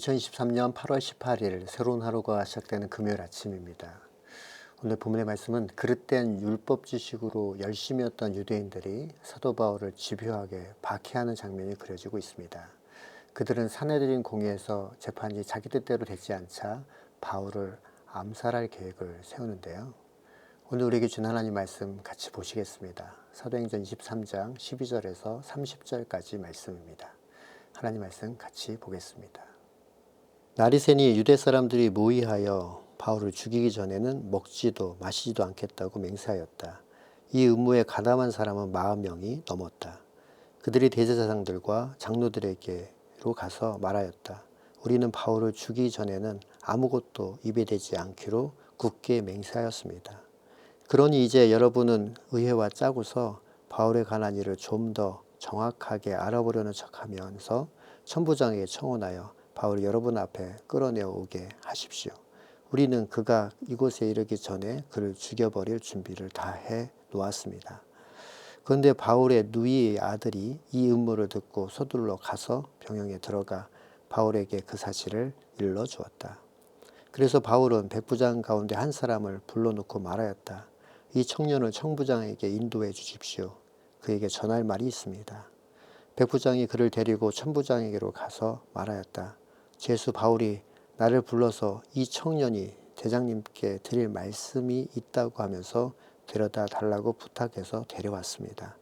2023년 8월 18일 새로운 하루가 시작되는 금요일 아침입니다. 오늘 본문의 말씀은 그릇된 율법 지식으로 열심히 였던 유대인들이 사도 바울을 집요하게 박해하는 장면이 그려지고 있습니다. 그들은 사내들인 공회에서 재판이 자기 뜻대로 되지 않자 바울을 암살할 계획을 세우는데요. 오늘 우리에게 준 하나님 말씀 같이 보시겠습니다. 사도행전 23장 12절에서 30절까지 말씀입니다. 하나님 말씀 같이 보겠습니다. 새니 유대 사람들이 모의하여 바울을 죽이기 전에는 먹지도 마시지도 않겠다고 맹세하였다. 이 음모에 가담한 사람은 마흔 명이 넘었다. 그들이 대제사장들과 장로들에게로 가서 말하였다. 우리는 바울을 죽이기 전에는 아무것도 입에 대지 않기로 굳게 맹세하였습니다. 그러니 이제 여러분은 의회와 짜고서 바울에 관한 일을 좀 더 정확하게 알아보려는 척하면서 천부장에게 청원하여 바울을 여러분 앞에 끌어내어 오게 하십시오. 우리는 그가 이곳에 이르기 전에 그를 죽여버릴 준비를 다 해 놓았습니다. 그런데 바울의 누이의 아들이 이 음모를 듣고 서둘러 가서 병영에 들어가 바울에게 그 사실을 일러 주었다. 그래서 바울은 백부장 가운데 한 사람을 불러놓고 말하였다. 이 청년을 청부장에게 인도해 주십시오. 그에게 전할 말이 있습니다. 백부장이 그를 데리고 천부장에게로 가서 말하였다. 제수 바울이 나를 불러서 이 청년이 대장님께 드릴 말씀이 있다고 하면서 데려다 달라고 부탁해서 데려왔습니다.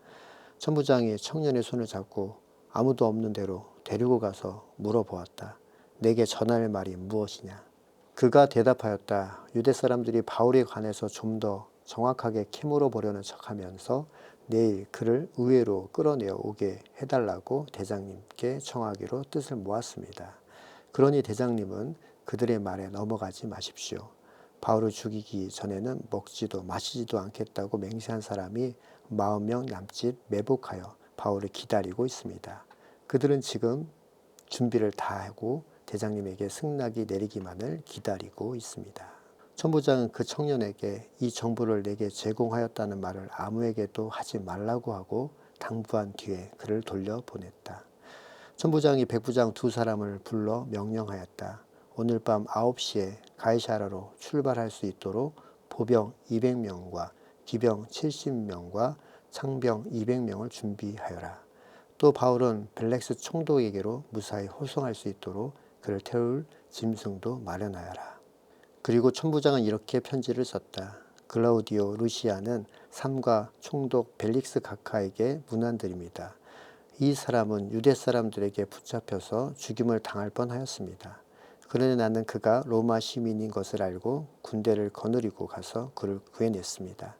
천부장이 청년의 손을 잡고 아무도 없는 대로 데리고 가서 물어보았다. 내게 전할 말이 무엇이냐? 그가 대답하였다. 유대 사람들이 바울에 관해서 좀 더 정확하게 캐물어 보려는 척하면서 내일 그를 의회로 끌어내어 오게 해달라고 대장님께 청하기로 뜻을 모았습니다. 그러니 대장님은 그들의 말에 넘어가지 마십시오. 바울을 죽이기 전에는 먹지도 마시지도 않겠다고 맹세한 사람이 40명 남짓 매복하여 바울을 기다리고 있습니다. 그들은 지금 준비를 다 하고 대장님에게 승낙이 내리기만을 기다리고 있습니다. 천부장은 그 청년에게 이 정보를 내게 제공하였다는 말을 아무에게도 하지 말라고 하고 당부한 뒤에 그를 돌려보냈다. 천부장이 백부장 두 사람을 불러 명령하였다. 오늘 밤 9시에 가이샤라로 출발할 수 있도록 보병 200명과 기병 70명과 창병 200명을 준비하여라. 또 바울은 벨렉스 총독에게로 무사히 호송할 수 있도록 그를 태울 짐승도 마련하여라. 그리고 천부장은 이렇게 편지를 썼다. 글라우디오 루시아는 삼가 총독 벨릭스 각하에게 문안드립니다. 이 사람은 유대 사람들에게 붙잡혀서 죽임을 당할 뻔하였습니다. 그러나 나는 그가 로마 시민인 것을 알고 군대를 거느리고 가서 그를 구해냈습니다.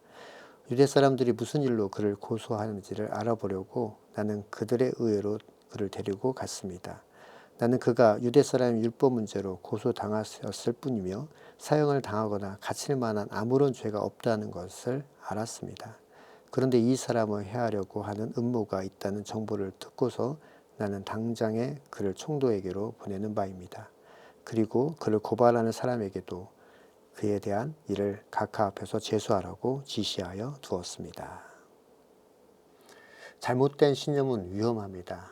유대 사람들이 무슨 일로 그를 고소하는지를 알아보려고 나는 그들의 의회로 그를 데리고 갔습니다. 나는 그가 유대 사람의 율법 문제로 고소당하였을 뿐이며 사형을 당하거나 갇힐 만한 아무런 죄가 없다는 것을 알았습니다. 그런데 이 사람을 해하려고 하는 음모가 있다는 정보를 듣고서 나는 당장에 그를 총독에게로 보내는 바입니다. 그리고 그를 고발하는 사람에게도 그에 대한 일을 각하 앞에서 제수하라고 지시하여 두었습니다. 잘못된 신념은 위험합니다.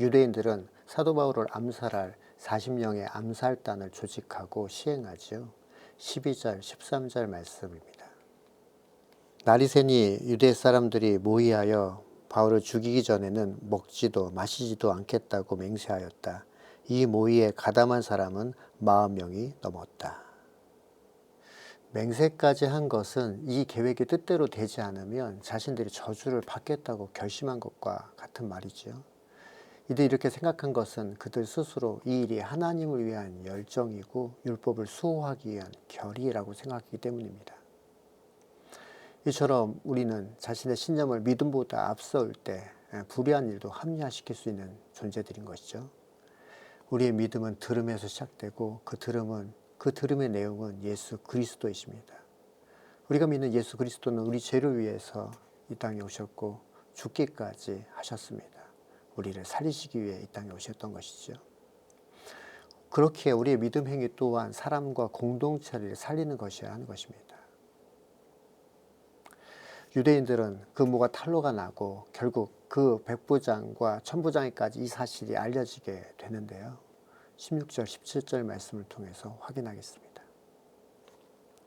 유대인들은 사도 바울을 암살할 40명의 암살단을 조직하고 시행하지요. 12절, 13절 말씀입니다. 날이 새니 유대 사람들이 모의하여 바울을 죽이기 전에는 먹지도 마시지도 않겠다고 맹세하였다. 이 모의에 가담한 사람은 40명이 넘었다. 맹세까지 한 것은 이 계획이 뜻대로 되지 않으면 자신들이 저주를 받겠다고 결심한 것과 같은 말이지요. 이들이 이렇게 생각한 것은 그들 스스로 이 일이 하나님을 위한 열정이고 율법을 수호하기 위한 결의라고 생각하기 때문입니다. 이처럼 우리는 자신의 신념을 믿음보다 앞서올 때 불의한 일도 합리화시킬 수 있는 존재들인 것이죠. 우리의 믿음은 들음에서 시작되고 그 들음은 그 들음의 내용은 예수 그리스도이십니다. 우리가 믿는 예수 그리스도는 우리 죄를 위해서 이 땅에 오셨고 죽기까지 하셨습니다. 우리를 살리시기 위해 이 땅에 오셨던 것이죠. 그렇게 우리의 믿음 행위 또한 사람과 공동체를 살리는 것이어야 하는 것입니다. 유대인들은 그 뭐가 탄로가 나고 결국 그 백부장과 천부장에까지 이 사실이 알려지게 되는데요. 16절, 17절 말씀을 통해서 확인하겠습니다.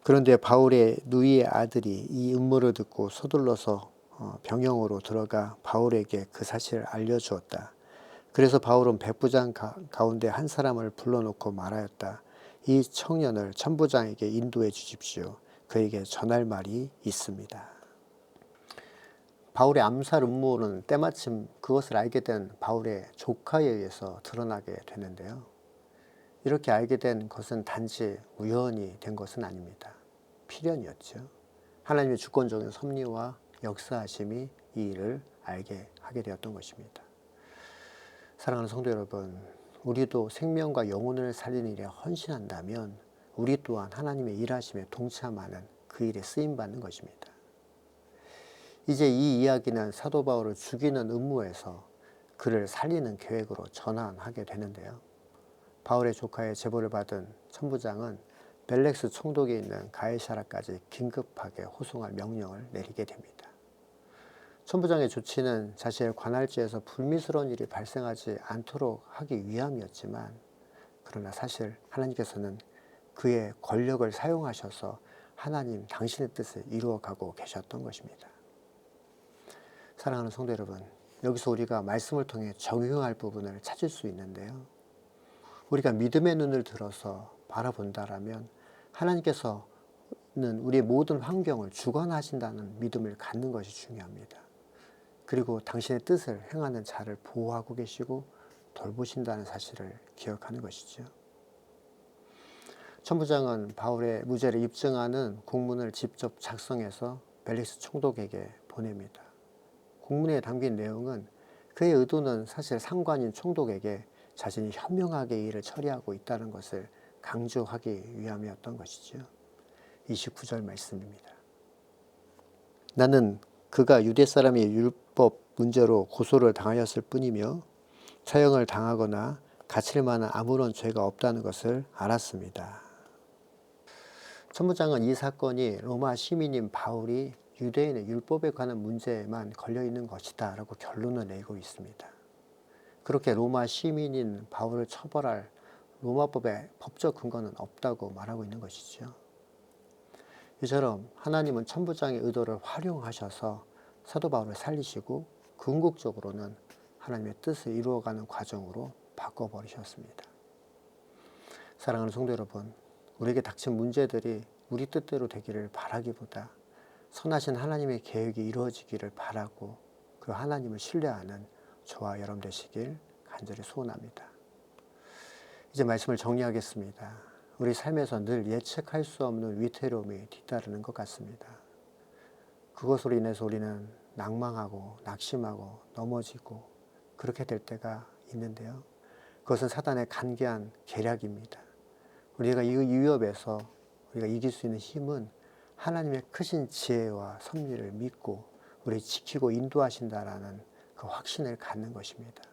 그런데 바울의 누이의 아들이 이 음모를 듣고 서둘러서 어, 병영으로 들어가 바울에게 그 사실을 알려주었다. 그래서 바울은 백부장 가, 가운데 한 사람을 불러놓고 말하였다. 이 청년을 천부장에게 인도해 주십시오. 그에게 전할 말이 있습니다. 바울의 암살 음모는 때마침 그것을 알게 된 바울의 조카에 의해서 드러나게 되는데요. 이렇게 알게 된 것은 단지 우연히 된 것은 아닙니다. 필연이었죠. 하나님의 주권적인 섭리와 역사하심이 이 일을 알게 하게 되었던 것입니다. 사랑하는 성도 여러분, 우리도 생명과 영혼을 살리는 일에 헌신한다면 우리 또한 하나님의 일하심에 동참하는 그 일에 쓰임 받는 것입니다. 이제 이 이야기는 사도 바울을 죽이는 음모에서 그를 살리는 계획으로 전환하게 되는데요. 바울의 조카의 제보를 받은 천부장은 벨렉스 총독에 있는 가에샤라까지 긴급하게 호송할 명령을 내리게 됩니다. 천부장의 조치는 자신의 관할지에서 불미스러운 일이 발생하지 않도록 하기 위함이었지만 그러나 사실 하나님께서는 그의 권력을 사용하셔서 하나님 당신의 뜻을 이루어가고 계셨던 것입니다. 사랑하는 성도 여러분, 여기서 우리가 말씀을 통해 적용할 부분을 찾을 수 있는데요. 우리가 믿음의 눈을 들어서 바라본다라면 하나님께서는 우리의 모든 환경을 주관하신다는 믿음을 갖는 것이 중요합니다. 그리고 당신의 뜻을 행하는 자를 보호하고 계시고 돌보신다는 사실을 기억하는 것이죠. 천부장은 바울의 무죄를 입증하는 공문을 직접 작성해서 벨릭스 총독에게 보냅니다. 공문에 담긴 내용은 그의 의도는 사실 상관인 총독에게 자신이 현명하게 일을 처리하고 있다는 것을 강조하기 위함이었던 것이죠. 29절 말씀입니다. 나는 그가 유대 사람이 율법 문제로 고소를 당하였을 뿐이며 처형을 당하거나 갇힐 만한 아무런 죄가 없다는 것을 알았습니다. 천부장은 이 사건이 로마 시민인 바울이 유대인의 율법에 관한 문제에만 걸려 있는 것이다 라고 결론을 내고 있습니다. 그렇게 로마 시민인 바울을 처벌할 로마법의 법적 근거는 없다고 말하고 있는 것이죠. 이처럼 하나님은 천부장의 의도를 활용하셔서 사도 바울을 살리시고 궁극적으로는 하나님의 뜻을 이루어가는 과정으로 바꿔버리셨습니다. 사랑하는 성도 여러분, 우리에게 닥친 문제들이 우리 뜻대로 되기를 바라기보다 선하신 하나님의 계획이 이루어지기를 바라고 그 하나님을 신뢰하는 저와 여러분 되시길 간절히 소원합니다. 이제 말씀을 정리하겠습니다. 우리 삶에서 늘 예측할 수 없는 위태로움이 뒤따르는 것 같습니다. 그것으로 인해서 우리는 낭망하고 낙심하고 넘어지고 그렇게 될 때가 있는데요. 그것은 사단의 간계한 계략입니다. 우리가 이 위협에서 우리가 이길 수 있는 힘은 하나님의 크신 지혜와 섭리를 믿고 우리 지키고 인도하신다라는 그 확신을 갖는 것입니다.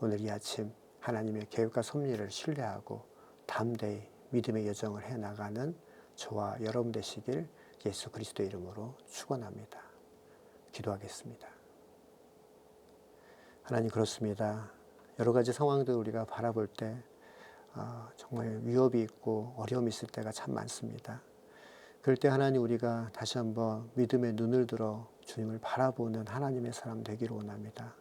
오늘 이 아침 하나님의 계획과 섭리를 신뢰하고 담대히 믿음의 여정을 해 나가는 저와 여러분 되시길 예수 그리스도 이름으로 축원합니다. 기도하겠습니다. 하나님 그렇습니다. 여러 가지 상황들 우리가 바라볼 때 어, 정말 위협이 있고 어려움이 있을 때가 참 많습니다. 그럴 때 하나님 우리가 다시 한번 믿음의 눈을 들어 주님을 바라보는 하나님의 사람 되기를 원합니다.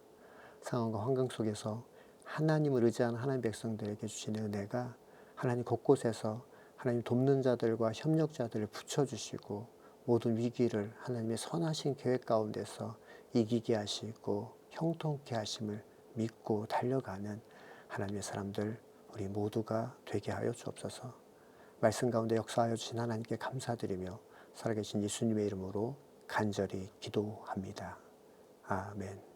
상황과 환경 속에서 하나님을 의지하는 하나님 백성들에게 주신 은혜가 하나님 곳곳에서 하나님 돕는 자들과 협력자들을 붙여주시고 모든 위기를 하나님의 선하신 계획 가운데서 이기게 하시고 형통케 하심을 믿고 달려가는 하나님의 사람들 우리 모두가 되게 하여 주옵소서. 말씀 가운데 역사하여 주신 하나님께 감사드리며 살아계신 예수님의 이름으로 간절히 기도합니다. 아멘.